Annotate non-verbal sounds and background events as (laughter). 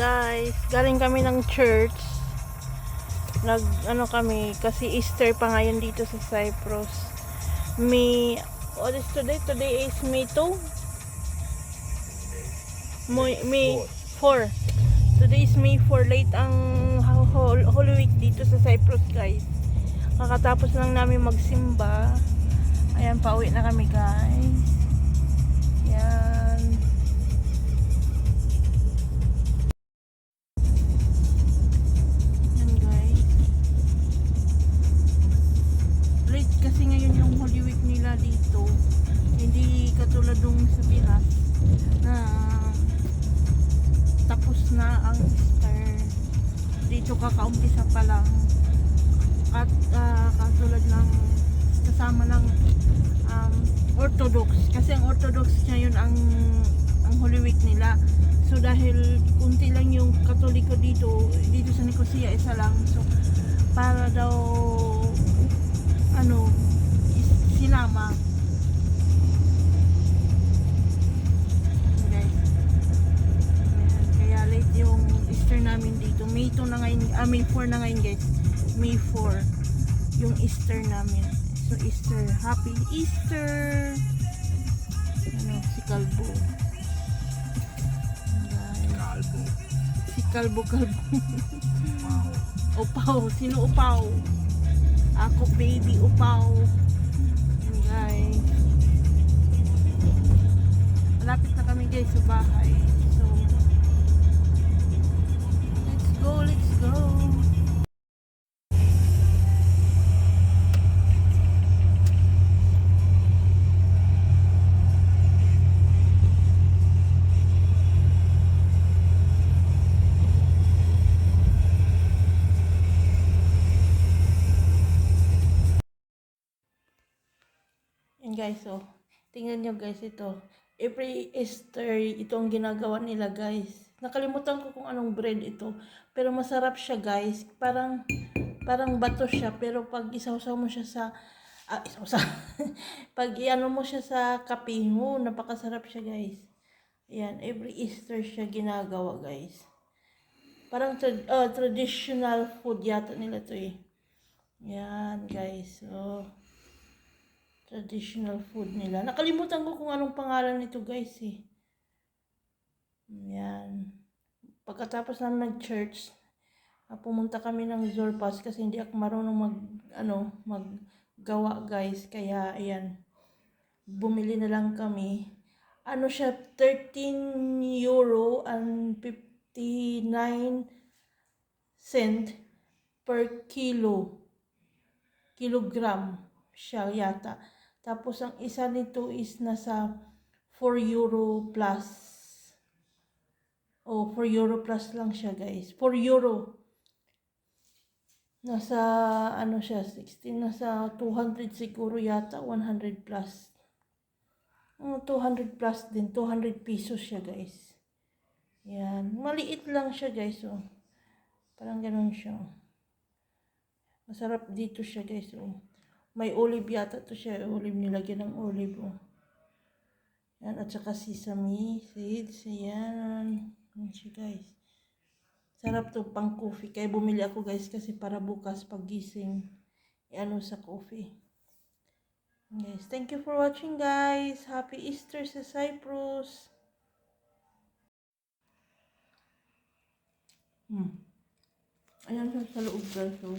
guys. Galing kami ng church. Nag, ano kami, kasi Easter pa ngayon dito sa Cyprus. May, what is today? Today is May 2? May, May 4. Today is May 4. Late ang ho- ho- Holy Week dito sa Cyprus, guys. Kakatapos lang namin magsimba. Ayan, pauwi na kami, guys. Na ang Easter. Dito kakaumpisa pa lang. At ah, katulad ng kasama ng um, Orthodox. Kasi ang Orthodox ngayon ang ang Holy Week nila. So dahil kunti lang yung Katoliko dito, dito sa Nicosia isa lang. So para daw ano sinama. May 2 na ngayon, ah, May 4 na ngayon guys. May 4 yung Easter namin. So Easter, Happy Easter! Ano, si guys. Kalbo. Si Kalbo. Wow. Upaw. Sino upaw? Ako baby upaw. Guys. Malapit na kami guys sa bahay. Guys, so, tingnan nyo guys ito. Every Easter, ito ang ginagawa nila guys. Nakalimutan ko kung anong bread ito. Pero masarap siya guys. Parang, parang bato siya. Pero pag isawsaw mo siya sa, ah, isawsaw. (laughs) pag iano mo siya sa kape mo, napakasarap siya guys. Ayan, every Easter siya ginagawa guys. Parang tra- ah, traditional food yata nila to eh. Yan guys, so traditional food nila. Nakalimutan ko kung anong pangalan nito guys eh. Yan. Pagkatapos namin nag-church, ah, pumunta kami ng Zorpas kasi hindi ako marunong mag, ano, maggawa guys. Kaya, ayan, bumili na lang kami. Ano siya, 13 euro and 59 cent per kilo. Kilogram siya yata. Tapos ang isa nito is nasa 4 euro plus. Oh, 4 euro plus lang siya guys. 4 euro. Nasa ano siya, 16, nasa 200 siguro yata, 100 plus. Oh, 200 plus din, 200 pesos siya guys. Yan, maliit lang siya guys, oh. Parang ganun siya. Masarap dito siya guys, oh. May olive yata to siya. Olive nilagyan ng olive. Oh. Yan. At saka sesame seeds. Ayan. Yan siya guys. Sarap to pang coffee. Kaya bumili ako guys kasi para bukas paggising. Ano sa coffee. Guys, thank you for watching guys. Happy Easter sa Cyprus. Hmm. Ayan sa loob guys. Oh.